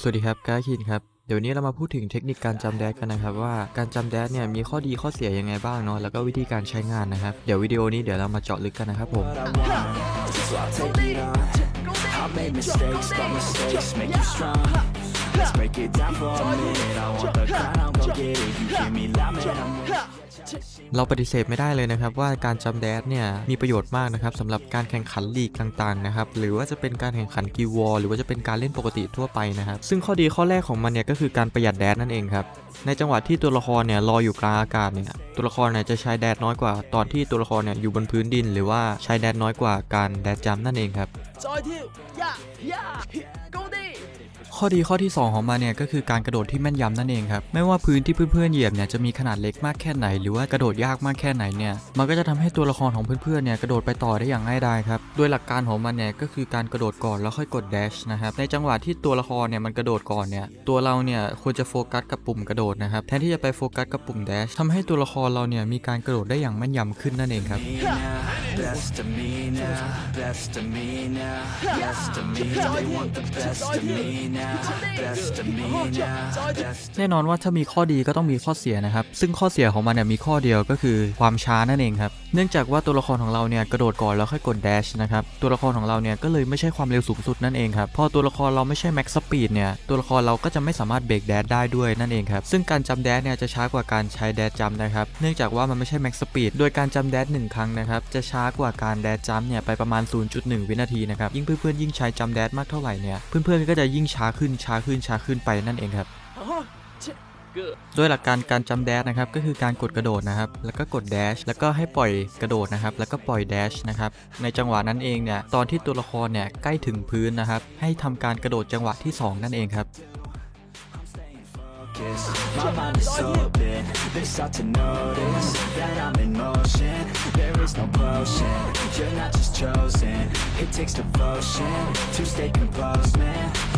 สวัสดีครับก้าคินครับ เดี๋ยวนี้เรามาพูดถึงเทคนิคการจำแดดกันนะครับว่าการจำแดดเนี่ยมีข้อดีข้อเสียยังไงบ้างเนาะแล้วก็วิธีการใช้งานนะครับ เดี๋ยววิดีโอนี้เดี๋ยวเรามาเจาะลึกกันนะครับผม Let's break it down for a minute. I want the crown, I'm gon' get it. You hear me loud, man, I'm with. เราปฏิเสธไม่ได้เลยนะครับว่าการจำแดดเนี่ยมีประโยชน์มากนะครับสำหรับการแข่งขันลีกต่างๆนะครับหรือว่าจะเป็นการแข่งขันกีวอลหรือว่าจะเป็นการเล่นปกติทั่วไปนะครับซึ่งข้อดีข้อแรกของมันเนี่ยก็คือการประหยัดแดดนั่นเองครับในจังหวะที่ตัวละครเนี่ยลอยอยู่กลางอากาศเนี่ยตัวละครเนี่ยจะใช้แดดน้อยกว่า ตอนที่ตัวละครเนี่ยอยู่บนพื้นดิน หรือว่าใช้แดดน้อยกว่าการแดดจำนั่นเองครับจอยที่ยายาโกดี ข้อดีข้อที่ 2 ของมันเนี่ยก็คือการกระโดดที่แม่นยำนั่นเองครับไม่ว่าพื้นที่เพื่อนๆเหยียบเนี่ยจะมีขนาดเล็กมากแค่ไหน หรือว่ากระโดดยากมากแค่ไหนเนี่ยมันก็จะทำให้ตัวละครของเพื่อนๆเนี่ยกระโดดไปต่อได้อย่างง่ายดายครับโดยหลักการของมันเนี่ยก็คือการกระโดดก่อนแล้วค่อยกด dash นะครับในจังหวะที่ตัวละครเนี่ยมันกระโดดก่อนเนี่ยตัวเราเนี่ยควรจะโฟกัสกับปุ่มกระโดดนะครับแทนที่จะไปโฟกัสกับปุ่ม dash ทำให้ตัวละครเราเนี่ยมีการกระโดดได้อย่างแม่นยำขึ้นนั่นเองครับ best of me now, best of me now, best of me. They want the best of me now, แน่นอนว่าถ้ามีข้อดีก็ต้องมีข้อเสียนะครับ ซึ่งข้อเสียของมันเนี่ยมีข้อเดียวก็คือความช้านั่นเองครับ เนื่องจากว่าตัวละครของเราเนี่ยกระโดดก่อนแล้วค่อยกด dash นะครับ ตัวละครของเราเนี่ยก็เลยไม่ใช่ความเร็วสูงสุดนั่นเองครับ พอตัวละครเราไม่ใช่ max speed เนี่ย ตัวละครเราก็จะไม่สามารถเบรก dash ได้ด้วยนั่นเองครับ ซึ่งการจำ dash เนี่ยจะช้ากว่าการใช้ dash jump นะครับ เนื่องจากว่ามันไม่ใช่ max speed โดยการจำ dash หนึ่งครั้งนะครับ จะช้ากว่าการ dash jump เนี่ยไปประมาณ 0.1 วินาทีนะครับ ยิ่งเพื่อนๆยิ่งใช้จำ dash มากเท่าไหร่เนี่ย เพื่อนๆก็จะยิ่งช้าขึ้นช้าขึ้นช้าขึ้นไปนั่นเองครับด้วยหลักการการจำแดชนะครับก็คือการกดกระโดดนะครับ แล้วก็กดแดชแล้วก็ให้ปล่อยกระโดดนะครับ แล้วก็ปล่อยแดชนะครับในจังหวะนั้นเองเนี่ยตอนที่ตัวละครเนี่ยใกล้ถึงพื้นนะครับ ให้ทำการกระโดดจังหวะที่ 2 นั่นเองครับ My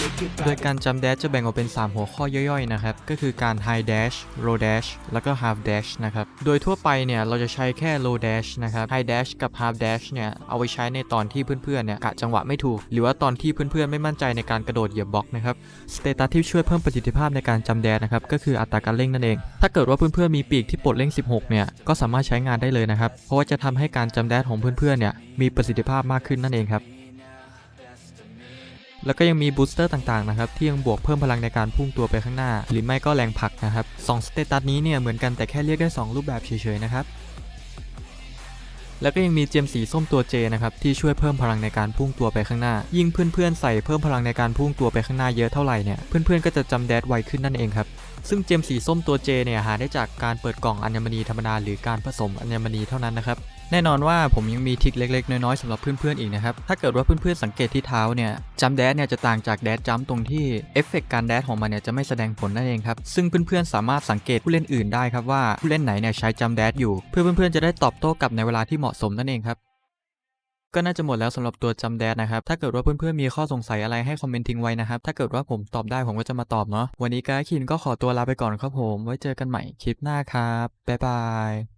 โดยการจำแดชจะแบ่งออกเป็น 3 หัวข้อย่อยๆ นะครับ ก็คือการ high dash low dash แล้วก็ half dash นะครับ โดยทั่วไปเนี่ยเราจะใช้แค่ low dash นะครับ high dash กับ half dash เนี่ยเอาไว้ใช้ในตอนที่เพื่อนๆ เนี่ยกะจังหวะไม่ถูก หรือว่าตอนที่เพื่อนๆ ไม่มั่นใจในการกระโดดเหยียบบล็อกนะครับ สเตตัสที่ช่วยเพิ่มประสิทธิภาพในการจำแดชนะครับ ก็คืออัตราการเร่งนั่นเอง ถ้าเกิดว่าเพื่อนๆ มีปีกที่ปลดเร่ง 16 เนี่ย ก็สามารถใช้งานได้เลยนะครับ เพราะว่าจะทำให้การจำแดชของเพื่อนๆ เนี่ยมีประสิทธิภาพมากขึ้นนั่นเองครับ แล้วก็ยังมีบูสเตอร์ต่างๆนะครับที่ยังบวกเพิ่มพลังในการพุ่งตัวไปข้างหน้า หรือไม่ก็แรงผลักนะครับสองสเตตัสนี้เนี่ยเหมือนกันแต่แค่เรียกได้ 2 รูปแบบเฉยๆนะครับแล้วก็ยังมีเจมสีส้มตัว J นะครับที่ช่วยเพิ่มพลังในการพุ่งตัวไปข้างหน้า ยิ่งเพื่อนๆใส่เพิ่มพลังในการพุ่งตัวไปข้างหน้าเยอะเท่าไหร่เนี่ยเพื่อนๆก็จะจำแดดไวขึ้นนั่นเองครับ ซึ่งเจมสีส้มตัว J เนี่ยหาได้จากการเปิดกล่องอัญมณีธรรมดาหรือการผสมอัญมณีเท่านั้นนะครับแน่นอนว่าผมยังมีทิคเล็ก ๆ น้อย ๆสำหรับเพื่อน ๆ อีกนะครับ ถ้าเกิดว่าเพื่อน ๆ สังเกตที่เท้าเนี่ยจัมแดดเนี่ยจะต่างจากแดดจัมตรงที่เอฟเฟกต์การแดดของมันเนี่ยจะไม่แสดงผลนั่นเองครับ ซึ่งเพื่อน ๆ สามารถสังเกตผู้เล่นอื่นได้ครับว่าผู้เล่นไหนเนี่ยใช้จัมแดดอยู่ เพื่อเพื่อน ๆ จะได้ตอบโต้กลับในเวลาที่เหมาะสมนั่นเองครับ ก็น่าจะหมดแล้วสำหรับตัวจำแดดนะครับ ถ้าเกิดว่าเพื่อนๆมีข้อสงสัยอะไรให้คอมเมนต์ทิ้งไว้นะครับ ถ้าเกิดว่าผมตอบได้ผมก็จะมาตอบเนาะ วันนี้กายคินก็ขอตัวลาไปก่อนครับผม ไว้เจอกันใหม่คลิปหน้าครับ บ๊ายบาย